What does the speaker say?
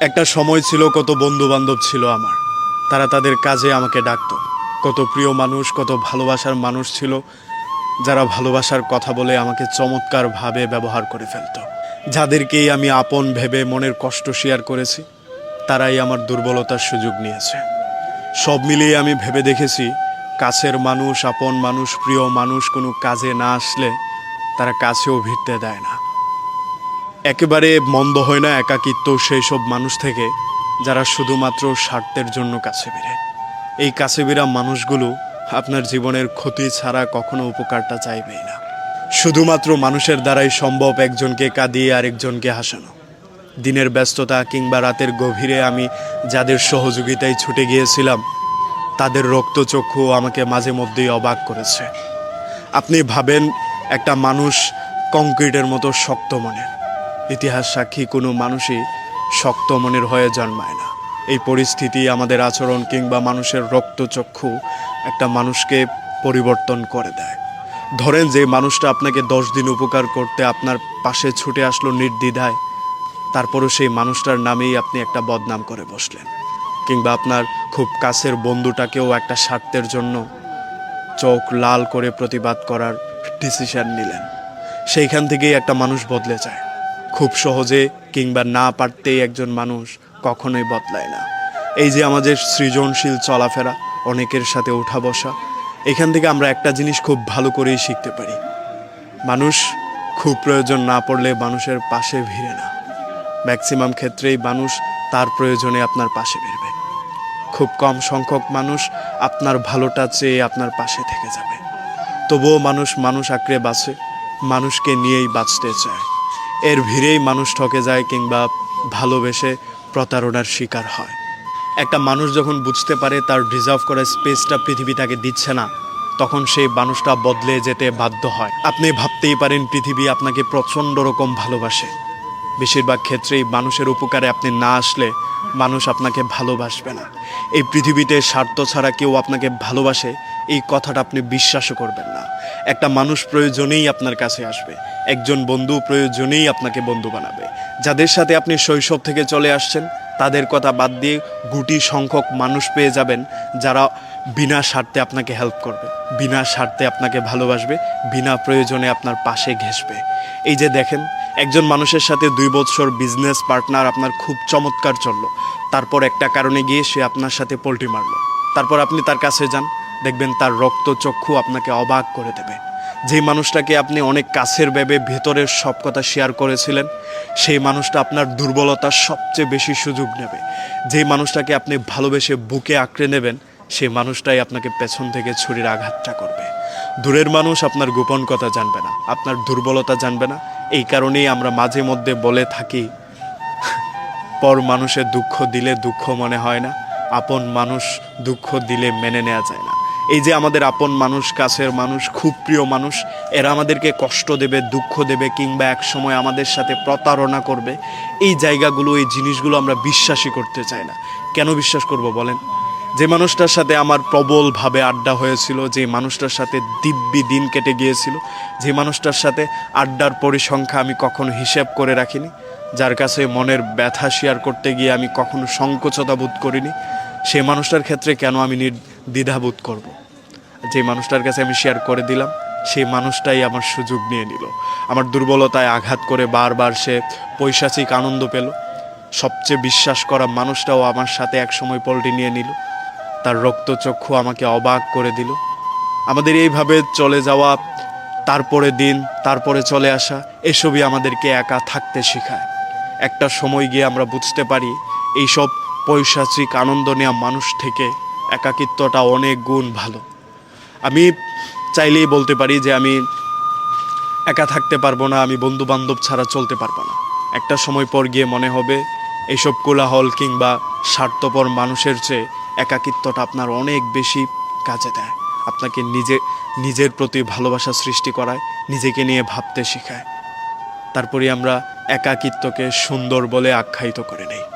একটা সময় ছিল কত বন্ধু বান্ধব ছিল আমার। তারা তাদের কাজে আমাকে ডাকতো। কত প্রিয় মানুষ, কত ভালোবাসার মানুষ ছিল, যারা ভালোবাসার কথা বলে আমাকে চমৎকারভাবে ব্যবহার করে ফেলতো। যাদেরকেই আমি আপন ভেবে মনের কষ্ট শেয়ার করেছি, তারাই আমার দুর্বলতার সুযোগ নিয়েছে। সব মিলিয়ে আমি ভেবে দেখেছি, কাছের মানুষ, আপন মানুষ, প্রিয় মানুষ কোনো কাজে না আসলে তারা কাছেও ভিড়তে দেয় না। একেবারে মন্দ হয় না একাকিত্ব সেই সব মানুষ থেকে, যারা শুধুমাত্র স্বার্থের জন্য কাছে বেরে এই কাছে বেরা মানুষগুলো আপনার জীবনের ক্ষতি ছাড়া কখনো উপকারটা চাইবেই না। শুধুমাত্র মানুষের দ্বারাই সম্ভব একজনকে কাঁদিয়ে আরেকজনকে হাসানো। দিনের ব্যস্ততা কিংবা রাতের গভীরে আমি যাদের সহযোগিতায় ছুটে গিয়েছিলাম, তাদের রক্তচক্ষু আমাকে মাঝে মধ্যেই অবাক করেছে। আপনি ভাবেন একটা মানুষ কংক্রিটের মতো শক্ত মনের। ইতিহাস সাক্ষী কোনো মানুষই শক্ত মনের হয়ে জন্মায় না। এই পরিস্থিতি আমাদের আচরণ কিংবা মানুষের রক্তচক্ষু একটা মানুষকে পরিবর্তন করে দেয়। ধরেন যে মানুষটা আপনাকে দশ দিন উপকার করতে আপনার পাশে ছুটে আসলো নির্দ্বিধায়, তারপরও সেই মানুষটার নামেই আপনি একটা বদনাম করে বসলেন। কিংবা আপনার খুব কাছের বন্ধুটাকেও একটা স্বার্থের জন্য চোখ লাল করে প্রতিবাদ করার ডিসিশন নিলেন। সেইখান থেকেই একটা মানুষ বদলে যায়। খুব সহজে কিংবা না পারতেই একজন মানুষ কখনোই বদলায় না। এই যে আমাদের সৃজনশীল চলাফেরা, অনেকের সাথে ওঠা বসা, এখান থেকে আমরা একটা জিনিস খুব ভালো করেই শিখতে পারি। মানুষ খুব প্রয়োজন না পড়লে মানুষের পাশে ভিড়ে না। ম্যাক্সিমাম ক্ষেত্রেই মানুষ তার প্রয়োজনে আপনার পাশে ভিড়বে। খুব কম সংখ্যক মানুষ আপনার ভালোটা চেয়ে আপনার পাশে থেকে যাবে। তবুও মানুষ মানুষ আঁকড়ে বাঁচে, মানুষকে নিয়েই বাঁচতে চায়। এর ভিড়েই মানুষ ঠকে যায় কিংবা ভালোবেসে প্রতারণার শিকার হয়। একটা মানুষ যখন বুঝতে পারে তার রিজার্ভ করা স্পেসটা পৃথিবী তাকে দিচ্ছে না, তখন সেই মানুষটা বদলে যেতে বাধ্য হয়। আপনি ভাবতেই পারেন পৃথিবী আপনাকে প্রচণ্ড রকম ভালোবাসে। বেশিরভাগ ক্ষেত্রেই মানুষের উপকারে আপনি না আসলে মানুষ আপনাকে ভালোবাসবে না। এই পৃথিবীতে স্বার্থ ছাড়া কেউ আপনাকে ভালোবাসে, এই কথাটা আপনি বিশ্বাসও করবেন না। একটা মানুষ প্রয়োজনেই আপনার কাছে আসবে। একজন বন্ধু প্রয়োজনেই আপনাকে বন্ধু বানাবে। যাদের সাথে আপনি শৈশব থেকে চলে আসছেন, তাদের কথা বাদ দিয়ে গুটি সংখ্যক মানুষ পেয়ে যাবেন, যারা বিনা স্বার্থে আপনাকে হেল্প করবে, বিনা স্বার্থে আপনাকে ভালোবাসবে, বিনা প্রয়োজনে আপনার পাশে ঘেসবে এই যে দেখেন, একজন মানুষের সাথে দুই বছর বিজনেস পার্টনার আপনার খুব চমৎকার চলল। তারপর একটা কারণে গিয়ে সে আপনার সাথে পোলট্রি মারলো। তারপর আপনি তার কাছে যান দেখবেন তার রক্তচক্ষু আপনাকে অবাক করে দেবে। যে মানুষটাকে আপনি অনেক কাছের ভেবে ভেতরের সব কথা শেয়ার করেছিলেন, সেই মানুষটা আপনার দুর্বলতার সবচেয়ে বেশি সুযোগ নেবে। যেই মানুষটাকে আপনি ভালোবেসে বুকে আঁকড়ে নেবেন, সেই মানুষটাই আপনাকে পেছন থেকে ছুরির আঘাতটা করবে। দূরের মানুষ আপনার গোপন কথা জানবে না, আপনার দুর্বলতা জানবে না। এই কারণেই আমরা মাঝে মধ্যে বলে থাকি, পর মানুষের দুঃখ দিলে দুঃখ মনে হয় না, আপন মানুষ দুঃখ দিলে মেনে নেওয়া যায় না। এই যে আমাদের আপন মানুষ, কাছের মানুষ, খুব প্রিয় মানুষ, এরা আমাদেরকে কষ্ট দেবে, দুঃখ দেবে, কিংবা এক সময় আমাদের সাথে প্রতারণা করবে। এই জায়গাগুলো, এই জিনিসগুলো আমরা বিশ্বাসই করতে চাই না। কেন বিশ্বাস করব বলেন? যে মানুষটার সাথে আমার প্রবলভাবে আড্ডা হয়েছিল, যে মানুষটার সাথে দিব্যি দিন কেটে গিয়েছিল, যে মানুষটার সাথে আড্ডার পরিসংখ্যা আমি কখনো হিসেব করে রাখিনি, যার কাছে মনের ব্যথা শেয়ার করতে গিয়ে আমি কখনো সংকোচতা বোধ করিনি, সে মানুষটার ক্ষেত্রে কেন আমি দ্বিধাবোধ করব। যে মানুষটার কাছে আমি শেয়ার করে দিলাম, সেই মানুষটাই আমার সুযোগ নিয়ে নিল। আমার দুর্বলতায় আঘাত করে বারবার সে পৈশাচিক আনন্দ পেল। সবচেয়ে বিশ্বাস করা মানুষটাও আমার সাথে একসময় পল্টি নিয়ে নিল। তার রক্তচক্ষু আমাকে অবাক করে দিল। আমাদের এইভাবে চলে যাওয়া, তারপরে দিন, তারপরে চলে আসা, এসবই আমাদেরকে একা থাকতে শেখায়। একটা সময় গিয়ে আমরা বুঝতে পারি, এইসব পৈশাচিক আনন্দ নেওয়া মানুষ থেকে একাকিত্বটা অনেক গুণ ভালো। আমি চাইলেই বলতে পারি যে আমি একা থাকতে পারব না, আমি বন্ধু বান্ধব ছাড়া চলতে পারব না। একটা সময় পর গিয়ে মনে হবে এইসব কোলাহল কিংবা স্বার্থপর মানুষের চেয়ে একাকিত্বটা আপনার অনেক বেশি কাজে দেয়। আপনাকে নিজে, নিজের প্রতি ভালোবাসা সৃষ্টি করায়, নিজেকে নিয়ে ভাবতে শেখায়। তারপরে আমরা একাকিত্বকে সুন্দর বলে আখ্যায়িত করে নেই।